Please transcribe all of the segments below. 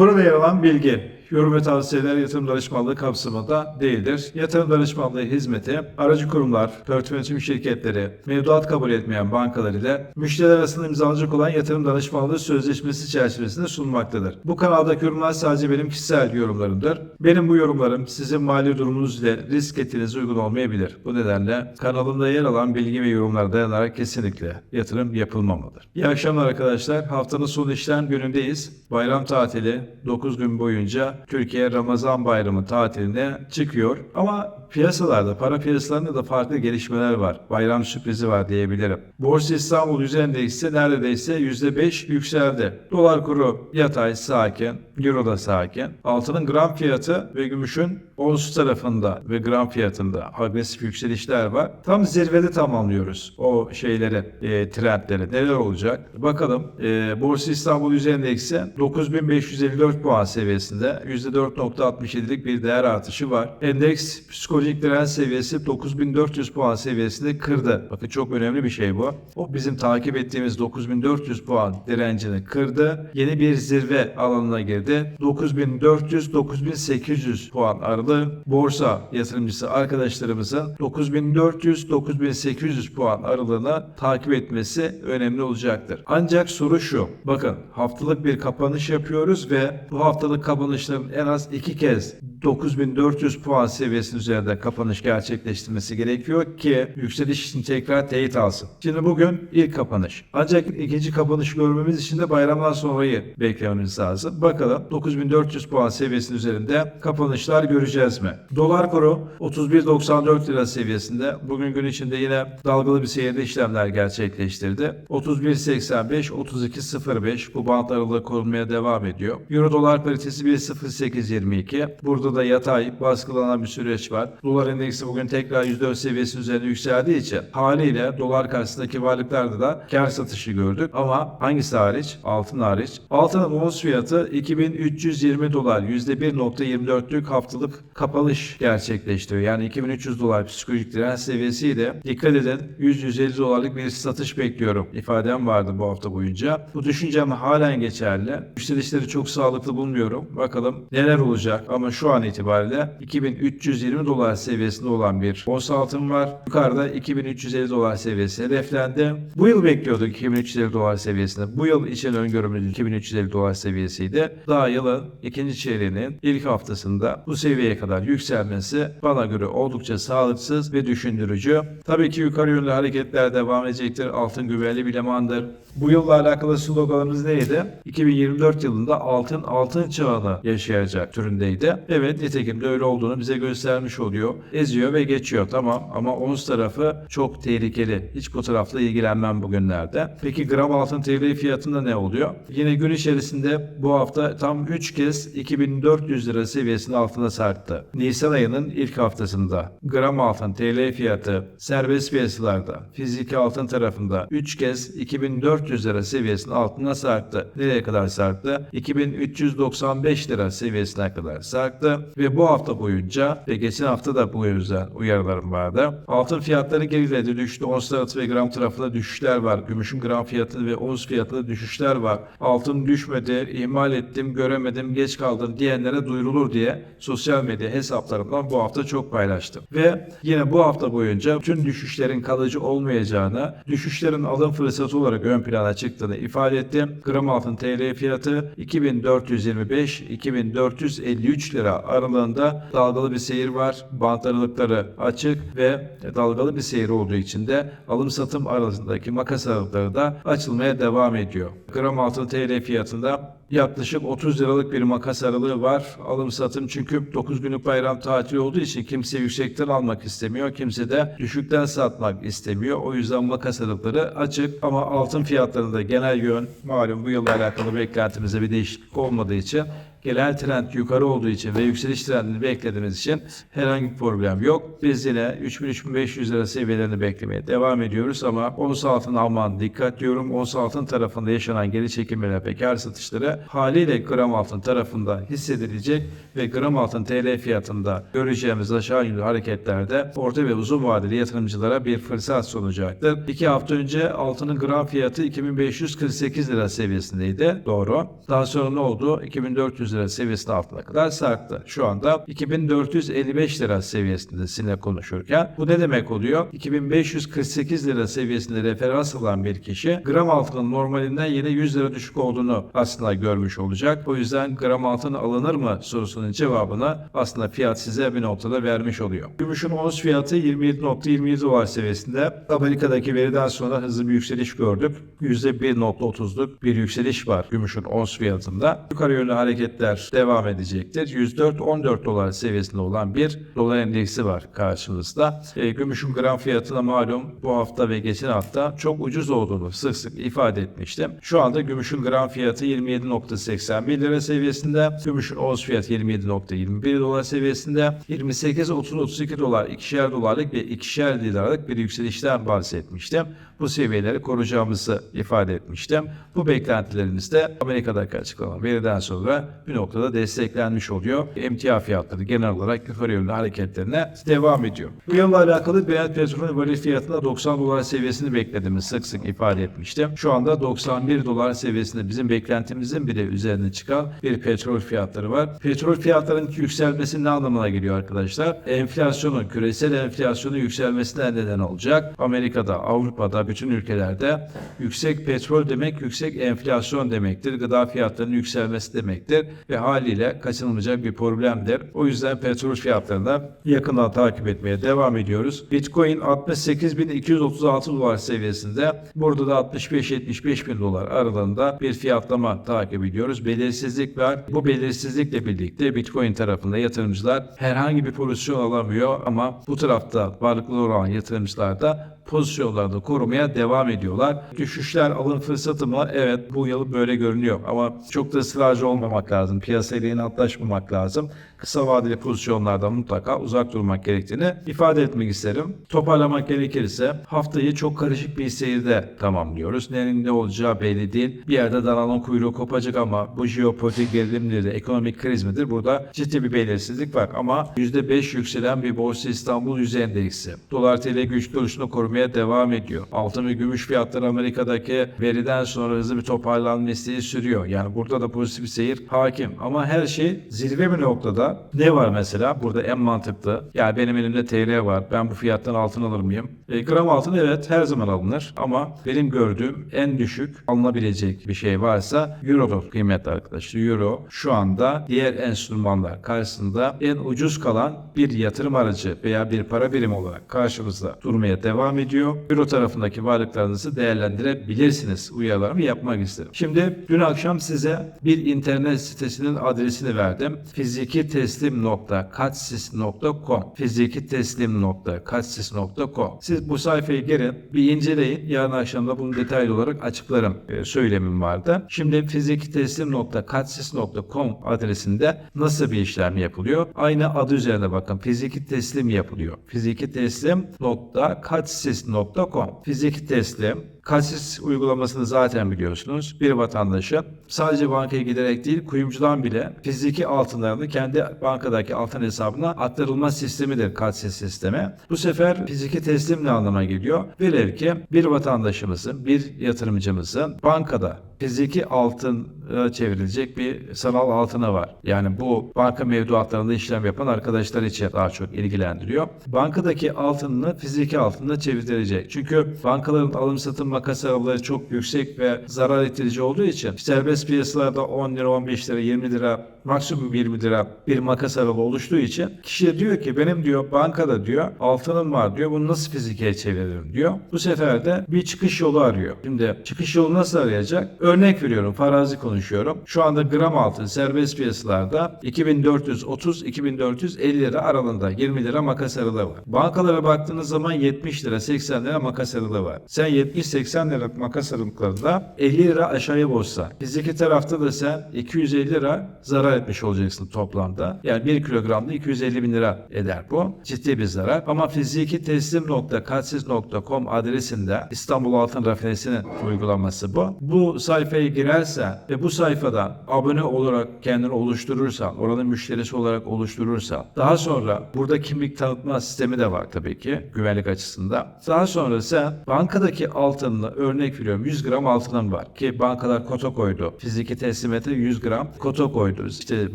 Burada yer alan bilgi, yorum ve tavsiyeler yatırım danışmanlığı kapsamında değildir. Yatırım danışmanlığı hizmeti, aracı kurumlar, portföy şirketleri, mevduat kabul etmeyen bankalar ile müşteriler arasında imzalanacak olan yatırım danışmanlığı sözleşmesi çerçevesinde sunulmaktadır. Bu kanaldaki yorumlar sadece benim kişisel yorumlarımdır. Benim bu yorumlarım sizin mali durumunuz ile risk ettiğinize uygun olmayabilir. Bu nedenle kanalımda yer alan bilgi ve yorumlara dayanarak kesinlikle yatırım yapılmamalıdır. İyi akşamlar arkadaşlar. Haftanın son işlem günündeyiz. Bayram tatili 9 gün boyunca Türkiye Ramazan bayramı tatiline çıkıyor. Ama piyasalarda, para piyasalarında da farklı gelişmeler var. Bayram sürprizi var diyebilirim. Borsa İstanbul Yüz Endeksi neredeyse %5 yükseldi. Dolar kuru yatay, sakin, Euro da sakin. Altının gram fiyatı ve gümüşün ons tarafında ve gram fiyatında agresif yükselişler var. Tam zirvede tamamlıyoruz o şeyleri, e, trendleri. Neler olacak? Bakalım. E, Borsa İstanbul Yüz Endeksi 9554 puan seviyesinde %4.67'lik bir değer artışı var. Endeks psikolojik direnç seviyesi 9400 puan seviyesinde kırdı. Bakın çok önemli bir şey bu. O bizim takip ettiğimiz 9400 puan direncini kırdı. Yeni bir zirve alanına girdi. 9400-9800 puan aralığı borsa yatırımcısı arkadaşlarımızın 9400-9800 puan aralığını takip etmesi önemli olacaktır. Ancak soru şu. Bakın haftalık bir kapanış yapıyoruz ve bu haftalık kapanışların en az iki kez 9400 puan seviyesinin üzerinde kapanış gerçekleştirmesi gerekiyor ki yükseliş için tekrar teyit alsın. Şimdi bugün ilk kapanış. Ancak ikinci kapanış görmemiz için de bayramdan sonrayı beklememiz lazım. Bakalım 9400 puan seviyesinin üzerinde kapanışlar göreceğiz mi? Dolar kuru 31.94 lira seviyesinde. Bugün gün içinde yine dalgalı bir seyirde işlemler gerçekleştirdi. 31.85, 32.05 bu bant aralığı korunmaya devam ediyor. Euro dolar paritesi 1.0822. Burada da yatay baskılanan bir süreç var. Dolar endeksi bugün tekrar %4 seviyesinin üzerine yükseldiği için haliyle dolar karşısındaki varlıklarda da kar satışı gördük. Ama hangisi hariç? Altın hariç. Altının ons fiyatı 2320 dolar %1.24'lük haftalık kapanış gerçekleştiriyor. Yani 2300 dolar psikolojik direnç seviyesiyle dikkat edin 100-150 dolarlık bir satış bekliyorum ifadem vardı bu hafta boyunca. Bu düşüncem halen geçerli. Yükselişleri çok sağlıklı bulmuyorum. Bakalım neler olacak ama şu an itibariyle 2320 dolar seviyesinde olan bir ons altın var. Yukarıda 2350 dolar seviyesi hedeflendi. Bu yıl bekliyorduk 2350 dolar seviyesinde. Bu yıl için öngörümüz 2350 dolar seviyesiydi. Daha yılın ikinci çeyreğinin ilk haftasında bu seviyeye kadar yükselmesi bana göre oldukça sağlıksız ve düşündürücü. Tabii ki yukarı yönlü hareketler devam edecektir. Altın güvenli bir limandır. Bu yılla alakalı sloganımız neydi? 2024 yılında altın altın çağını yaşayacak türündeydi. Evet nitekim de öyle olduğunu bize göstermiş oluyor. Eziyor ve geçiyor tamam ama ons tarafı çok tehlikeli. Hiç bu tarafla ilgilenmem bugünlerde. Peki gram altın TL fiyatında ne oluyor? Yine gün içerisinde bu hafta tam 3 kez 2400 lira seviyesinin altına sarktı. Nisan ayının ilk haftasında gram altın TL fiyatı serbest piyasalarda fiziki altın tarafında 3 kez 2400 lira seviyesinin altına sarktı. Nereye kadar sarktı? 2395 lira seviyesine kadar sarktı ve bu hafta boyunca ve geçen hafta da bu yüzden uyarılarım vardı. Altın fiyatları geriledi düştü. Ons tarafı ve gram tarafında düşüşler var. Gümüşün gram fiyatı ve ons fiyatında düşüşler var. Altın düşmedi, ihmal ettim, göremedim, geç kaldım diyenlere duyurulur diye sosyal medya hesaplarımdan bu hafta çok paylaştım. Ve yine bu hafta boyunca tüm düşüşlerin kalıcı olmayacağını, düşüşlerin alım fırsatı olarak ön plana çıktığını ifade ettim. Gram altın TL fiyatı 2425-2453 lira aralığında dalgalı bir seyir var. Bant aralıkları açık ve dalgalı bir seyir olduğu için de alım satım arasındaki makas aralıkları da açılmaya devam ediyor. Gram altın TL fiyatında yaklaşık 30 liralık bir makas aralığı var. Alım satım çünkü 9 günlük bayram tatili olduğu için kimse yüksekten almak istemiyor. Kimse de düşükten satmak istemiyor. O yüzden makas aralıkları açık ama altın fiyatlarında genel yön malum bu yılla alakalı beklentimizde bir değişiklik olmadığı için genel trend yukarı olduğu için ve yükseliş trendini beklediğimiz için herhangi bir problem yok. Biz yine 3000-3500 lira seviyelerini beklemeye devam ediyoruz ama ons altın alman dikkat diyorum. Ons altın tarafında yaşanan geri çekilmeler ve kar satışları haliyle gram altın tarafında hissedilecek ve gram altın TL fiyatında göreceğimiz aşağı yönlü hareketlerde orta ve uzun vadeli yatırımcılara bir fırsat sunacaktır. İki hafta önce altının gram fiyatı 2548 lira seviyesindeydi. Doğru. Daha sonra ne oldu? 2400 2400 lira seviyesinin altına kadar sarktı. Şu anda 2455 lira seviyesinde sizinle konuşurken bu ne demek oluyor? 2548 lira seviyesinde referans alan bir kişi gram altının normalinden yine 100 lira düşük olduğunu aslında görmüş olacak. O yüzden gram altın alınır mı sorusunun cevabını aslında fiyat size bir noktada vermiş oluyor. Gümüşün ons fiyatı 27.27 dolar seviyesinde. Amerika'daki veriden sonra hızlı bir yükseliş gördük. %1.30'luk bir yükseliş var gümüşün ons fiyatında. Yukarı yönlü hareketler devam edecektir. 104-14 dolar seviyesinde olan bir dolar endeksi var karşımızda. E, gümüşün gram fiyatına malum bu hafta ve geçen hafta çok ucuz olduğunu sık sık ifade etmiştim. Şu anda gümüşün gram fiyatı 27.81 lira seviyesinde. Gümüşün ons fiyatı 27.21 dolar seviyesinde. 28-30-32 dolar, ikişer dolarlık ve ikişer liralık bir yükselişten bahsetmiştim. Bu seviyeleri koruyacağımızı ifade etmiştim. Bu beklentilerimiz de Amerika'daki açıklanan veriden sonra bir noktada desteklenmiş oluyor. Emtia fiyatları genel olarak yukarı yönlü hareketlerine devam ediyor. Bu yılla alakalı Brent petrolün varil fiyatında 90 dolar seviyesini beklediğimi sık sık ifade etmiştim. Şu anda 91 dolar seviyesinde bizim beklentimizin bile üzerine çıkan bir petrol fiyatları var. Petrol fiyatlarının yükselmesi ne anlamına geliyor arkadaşlar? Enflasyonun, küresel enflasyonun yükselmesine neden olacak. Amerika'da, Avrupa'da, bütün ülkelerde yüksek petrol demek yüksek enflasyon demektir. Gıda fiyatlarının yükselmesi demektir ve haliyle kaçınılmayacak bir problemdir. O yüzden petrol fiyatlarını yakından takip etmeye devam ediyoruz. Bitcoin 68.236 dolar seviyesinde. Burada da 65-75 bin dolar aralığında bir fiyatlama takip ediyoruz. Belirsizlik var. Bu belirsizlikle birlikte Bitcoin tarafında yatırımcılar herhangi bir pozisyon alamıyor ama bu tarafta varlıklı olan yatırımcılar da pozisyonlarını korumaya devam ediyorlar. Düşüşler alım fırsatı mı? Evet bu yıl böyle görünüyor ama çok da ısrarcı olmamak lazım. Piyasayla inatlaşmamak lazım. Kısa vadeli pozisyonlardan mutlaka uzak durmak gerektiğini ifade etmek isterim. Toparlamak gerekirse haftayı çok karışık bir seyirde tamamlıyoruz. Nerenin ne olacağı belli değil. Bir yerde dananın kuyruğu kopacak ama bu jeopolitik gerilim midir, ekonomik kriz midir? Burada ciddi bir belirsizlik var ama %5 yükselen bir Borsa İstanbul Yüz Endeksi. Dolar TL güç duruşunu korumaya devam ediyor. Ve gümüş fiyatları Amerika'daki veriden sonra hızlı bir toparlanma isteği sürüyor. Yani burada da pozitif bir seyir hakim. Ama her şey zirve bir noktada. Ne var mesela? Burada en mantıklı. Yani benim elimde TL var. Ben bu fiyattan altın alır mıyım? E, gram altın evet her zaman alınır. Ama benim gördüğüm en düşük alınabilecek bir şey varsa Euro'dur kıymetli arkadaşlar. Euro şu anda diğer enstrümanlar karşısında en ucuz kalan bir yatırım aracı veya bir para birimi olarak karşımızda durmaya devam ediyor. Euro tarafındaki varlıklarınızı değerlendirebilirsiniz. Uyarılarımı yapmak isterim. Şimdi dün akşam size bir internet sitesinin adresini verdim. Fiziki teslim.katsis.com Fiziki teslim.katsis.com Siz bu sayfayı gelin bir inceleyin. Yarın akşam da bunu detaylı olarak açıklarım e, söylemim vardı. Şimdi fiziki teslim.katsis.com adresinde nasıl bir işlem yapılıyor? Aynı adı üzerine bakın. Fiziki teslim yapılıyor. Fiziki teslim.katsis.com Fiziki teslim Kasis uygulamasını zaten biliyorsunuz. Bir vatandaşın sadece bankaya giderek değil kuyumcudan bile fiziki altınlarını kendi bankadaki altın hesabına aktarılma sistemidir Kasis sistemi. Bu sefer fiziki teslim ne anlama geliyor? Velev ki bir vatandaşımızın, bir yatırımcımızın bankada fiziki altın çevrilecek bir sanal altına var. Yani bu banka mevduatlarında işlem yapan arkadaşlar için daha çok ilgilendiriyor. Bankadaki altınını fiziki altına çevirecek. Çünkü bankaların alım satım makas araları çok yüksek ve zarar ettirici olduğu için serbest piyasalarda 10 lira, 15 lira, 20 lira, maksimum 20 lira bir makas aralığı oluştuğu için kişi diyor ki benim diyor bankada diyor altınım var diyor bunu nasıl fizike çeviririm diyor. Bu sefer de bir çıkış yolu arıyor. Şimdi çıkış yolu nasıl arayacak? Örnek veriyorum farazi konuşuyorum. Şu anda gram altın serbest piyasalarda 2430-2450 lira aralığında 20 lira makas aralığı var. Bankalara baktığınız zaman 70 lira 80 lira makas aralığı var. Sen 70-80 lira makas aralıklarında 50 lira aşağıya bozsa. Fiziki tarafta da sen 250 lira zarar etmiş olacaksın toplamda. Yani 1 kilogramda 250 bin lira eder bu. Ciddi bir zarar. Ama fiziki teslim.katsiz.com adresinde İstanbul Altın Rafinesi'nin uygulaması bu. Bu sayfaya girersen ve bu sayfadan abone olarak kendini oluşturursan, oranın müşterisi olarak oluşturursan, daha sonra burada kimlik tanıtma sistemi de var tabii ki güvenlik açısından. Daha sonra sen bankadaki altın altınla örnek veriyorum 100 gram altınım var ki bankalar kota koydu. Fiziki teslimete 100 gram kota koydu. İşte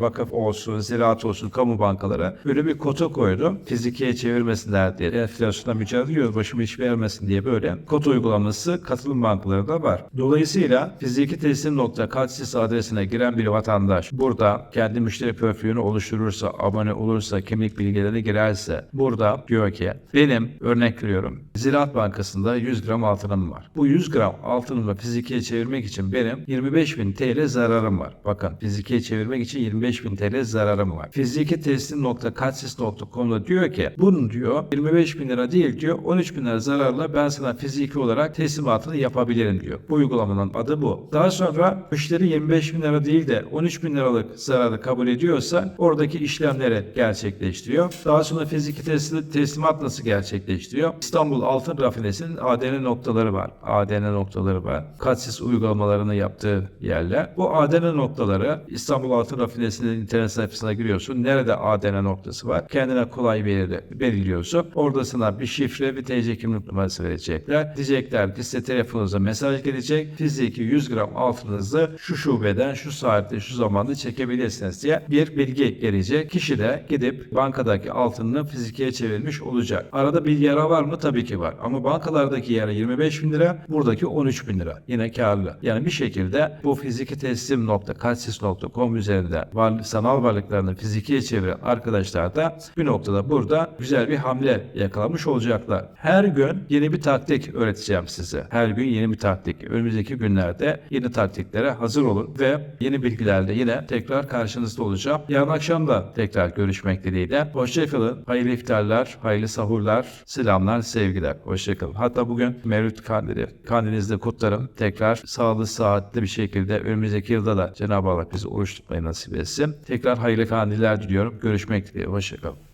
vakıf olsun, ziraat olsun, kamu bankalara böyle bir kota koydu. Fizikiye çevirmesinler diye. Enflasyonla mücadele ediyoruz, başımı iş vermesin diye böyle kota uygulaması katılım bankalarında var. Dolayısıyla fiziki teslim nokta kalsis adresine giren bir vatandaş burada kendi müşteri profilini oluşturursa, abone olursa, kimlik bilgileri girerse burada diyor ki benim örnek veriyorum Ziraat Bankası'nda 100 gram altınım var. Bu 100 gram altınımı fizikiye çevirmek için benim 25.000 TL zararım var. Bakın fizikiye çevirmek için 25.000 TL zararım var. Fiziki teslim.katsis.com'da diyor ki bunun diyor 25 bin lira değil diyor 13 bin lira zararla ben sana fiziki olarak teslimatını yapabilirim diyor. Bu uygulamanın adı bu. Daha sonra müşteri 25 bin lira değil de 13 bin liralık zararı kabul ediyorsa oradaki işlemleri gerçekleştiriyor. Daha sonra fiziki teslim, teslimat nasıl gerçekleştiriyor? İstanbul Altın Rafinesi'nin ADN noktaları var. ADN noktaları var. Katsis uygulamalarını yaptığı yerler. Bu ADN noktaları İstanbul Altın Rafinesi'nin internet sayfasına giriyorsun. Nerede ADN noktası var? Kendine kolay bir yere belirliyorsun. Orada sana bir şifre, bir TC kimlik numarası verecekler. Diyecekler ki size telefonunuza mesaj gelecek. Fiziki 100 gram altınızı şu şubeden, şu saatte, şu zamanda çekebilirsiniz diye bir bilgi gelecek. Kişi de gidip bankadaki altınını fizikiye çevirmiş olacak. Arada bir yara var mı? Tabii ki var. Ama bankalardaki yara 25 bin lira, buradaki 13 bin lira. Yine karlı. Yani bir şekilde bu fiziki teslim.kalsis.com üzerinde var, sanal varlıklarını fizikiye çeviren arkadaşlar da bir noktada burada güzel bir hamle yakalamış olacaklar. Her gün yeni bir taktik öğreteceğim size. Her gün yeni bir taktik. Önümüzdeki günlerde yeni taktiklere hazır olun ve yeni bilgilerle yine tekrar karşınızda olacağım. Yarın akşam da tekrar görüşmek dileğiyle. Hoşçakalın. Hayırlı iftarlar, hayırlı sahurlar, selamlar, sevgiler. Hoşçakalın. Hatta bugün Mevlüt Kandili. Kandilinizi de kutlarım. Tekrar sağlıklı, saatli bir şekilde önümüzdeki yılda da Cenab-ı Allah bizi oruç tutmayı nasip etsin. Tekrar hayırlı kandiller diliyorum. Görüşmek dileğiyle. Hoşçakalın.